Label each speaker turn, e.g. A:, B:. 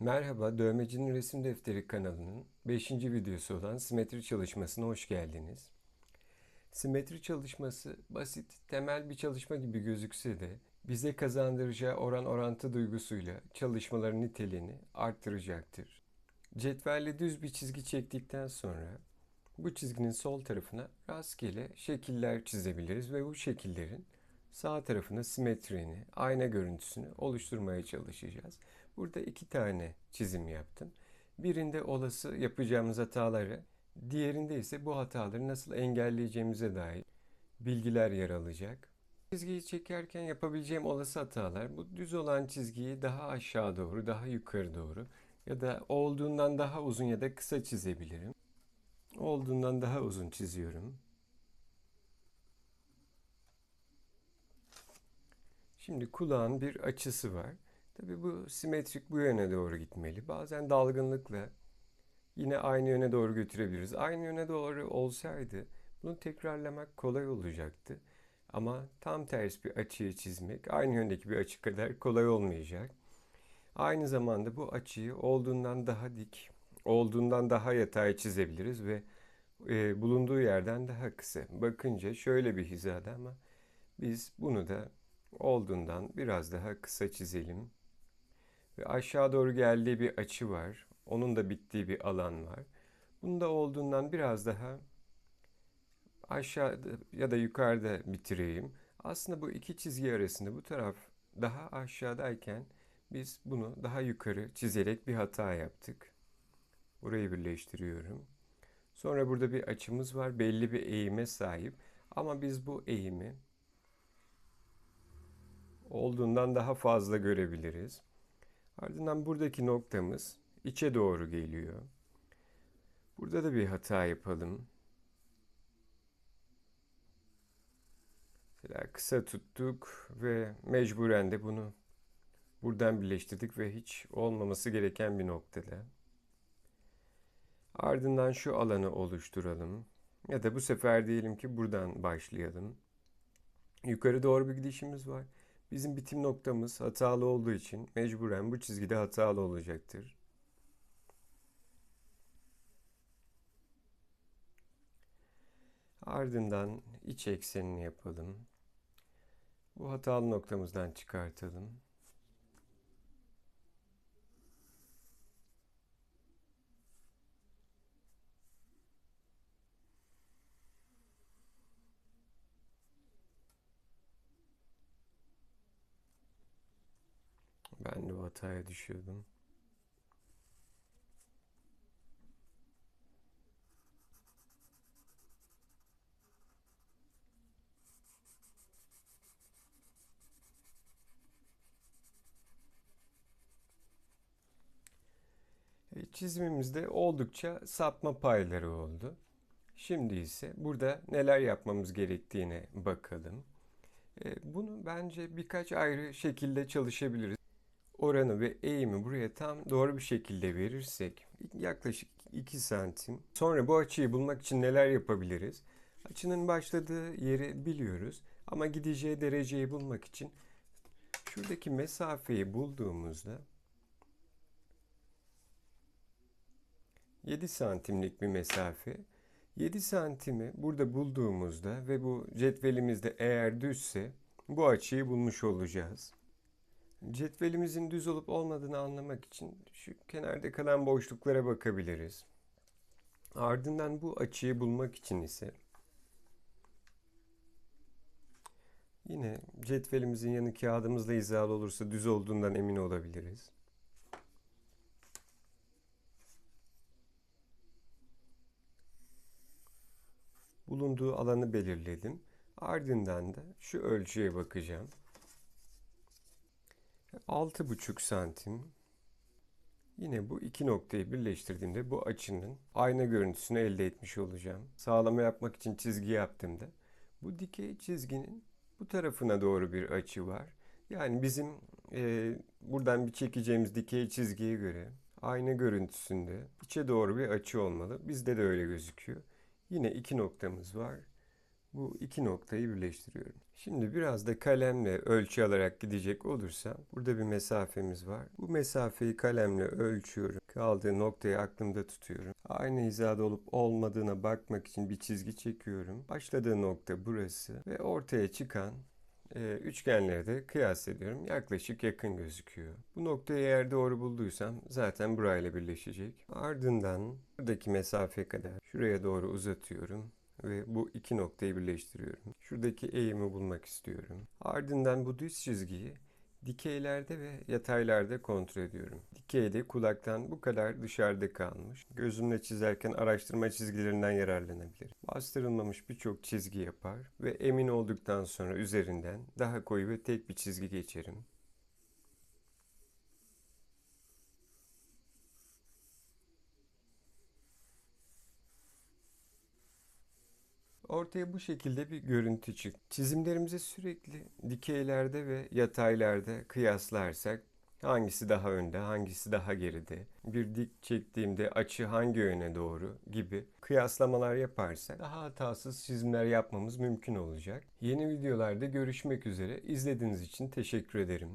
A: Merhaba, Dövmecinin Resim Defteri kanalının 5. videosu olan simetri çalışmasına hoş geldiniz. Simetri çalışması basit, temel bir çalışma gibi gözükse de bize kazandıracağı oran orantı duygusuyla çalışmaların niteliğini arttıracaktır. Cetvelle düz bir çizgi çektikten sonra bu çizginin sol tarafına rastgele şekiller çizebiliriz ve bu şekillerin sağ tarafına simetrini, ayna görüntüsünü oluşturmaya çalışacağız. Burada iki tane çizim yaptım. Birinde olası yapacağımız hataları, diğerinde ise bu hataları nasıl engelleyeceğimize dair bilgiler yer alacak. Çizgiyi çekerken yapabileceğim olası hatalar bu düz olan çizgiyi daha aşağı doğru, daha yukarı doğru ya da olduğundan daha uzun ya da kısa çizebilirim. Olduğundan daha uzun çiziyorum. Şimdi kulağın bir açısı var. Tabii bu simetrik bu yöne doğru gitmeli. Bazen dalgınlıkla yine aynı yöne doğru götürebiliriz. Aynı yöne doğru olsaydı bunu tekrarlamak kolay olacaktı. Ama tam ters bir açıyı çizmek aynı yöndeki bir açı kadar kolay olmayacak. Aynı zamanda bu açıyı olduğundan daha dik, olduğundan daha yatay çizebiliriz ve e, bulunduğu yerden daha kısa. Bakınca şöyle bir hizada ama biz bunu da olduğundan biraz daha kısa çizelim. Ve aşağı doğru geldiği bir açı var. Onun da bittiği bir alan var. Bunda olduğundan biraz daha aşağıda ya da yukarıda bitireyim. Aslında bu iki çizgi arasında bu taraf daha aşağıdayken biz bunu daha yukarı çizerek bir hata yaptık. Burayı birleştiriyorum. Sonra burada bir açımız var. Belli bir eğime sahip. Ama biz bu eğimi olduğundan daha fazla görebiliriz. Ardından buradaki noktamız içe doğru geliyor. Burada da bir hata yapalım. Mesela kısa tuttuk ve mecburen de bunu buradan birleştirdik ve hiç olmaması gereken bir noktada. Ardından şu alanı oluşturalım. Ya da bu sefer diyelim ki buradan başlayalım. Yukarı doğru bir gidişimiz var. Bizim bitim noktamız hatalı olduğu için mecburen bu çizgide hatalı olacaktır. Ardından iç eksenini yapalım. Bu hatalı noktamızdan çıkartalım. Hataya düşüyordum. E, Çizimimizde oldukça sapma payları oldu. Şimdi ise burada neler yapmamız gerektiğine bakalım. E, Bunu bence birkaç ayrı şekilde çalışabiliriz. Oranı ve eğimi buraya tam doğru bir şekilde verirsek yaklaşık 2 santim. Sonra bu açıyı bulmak için neler yapabiliriz? Açının başladığı yeri biliyoruz ama gideceği dereceyi bulmak için şuradaki mesafeyi bulduğumuzda 7 santimlik bir mesafe. 7 santimi burada bulduğumuzda ve bu cetvelimizde eğer düzse bu açıyı bulmuş olacağız. Cetvelimizin düz olup olmadığını anlamak için şu kenarda kalan boşluklara bakabiliriz. Ardından bu açıyı bulmak için ise yine cetvelimizin yanı kağıdımızla hizalı olursa düz olduğundan emin olabiliriz. bulunduğu alanı belirledim. Ardından da şu ölçüye bakacağım. 6,5 santim. Yine bu iki noktayı birleştirdiğimde bu açının ayna görüntüsünü elde etmiş olacağım. Sağlama yapmak için çizgi yaptığımda bu dikey çizginin bu tarafına doğru bir açı var. Yani bizim e, buradan bir çekeceğimiz dikey çizgiye göre ayna görüntüsünde içe doğru bir açı olmalı. Bizde de öyle gözüküyor. Yine iki noktamız var. Bu iki noktayı birleştiriyorum. Şimdi biraz da kalemle ölçü alarak gidecek olursam burada bir mesafemiz var. Bu mesafeyi kalemle ölçüyorum. Kaldığı noktayı aklımda tutuyorum. Aynı hizada olup olmadığına bakmak için bir çizgi çekiyorum. Başladığı nokta burası ve ortaya çıkan e, üçgenleri de kıyas ediyorum. Yaklaşık yakın gözüküyor. Bu noktayı eğer doğru bulduysam zaten burayla birleşecek. Ardından buradaki mesafe kadar şuraya doğru uzatıyorum ve bu iki noktayı birleştiriyorum. Şuradaki eğimi bulmak istiyorum. Ardından bu düz çizgiyi dikeylerde ve yataylarda kontrol ediyorum. Dikeyde kulaktan bu kadar dışarıda kalmış. Gözümle çizerken araştırma çizgilerinden yararlanabilirim. Bastırılmamış birçok çizgi yapar ve emin olduktan sonra üzerinden daha koyu ve tek bir çizgi geçerim. Ortaya bu şekilde bir görüntü çıktı. Çizimlerimizi sürekli dikeylerde ve yataylarda kıyaslarsak hangisi daha önde, hangisi daha geride, bir dik çektiğimde açı hangi yöne doğru gibi kıyaslamalar yaparsak daha hatasız çizimler yapmamız mümkün olacak. Yeni videolarda görüşmek üzere. İzlediğiniz için teşekkür ederim.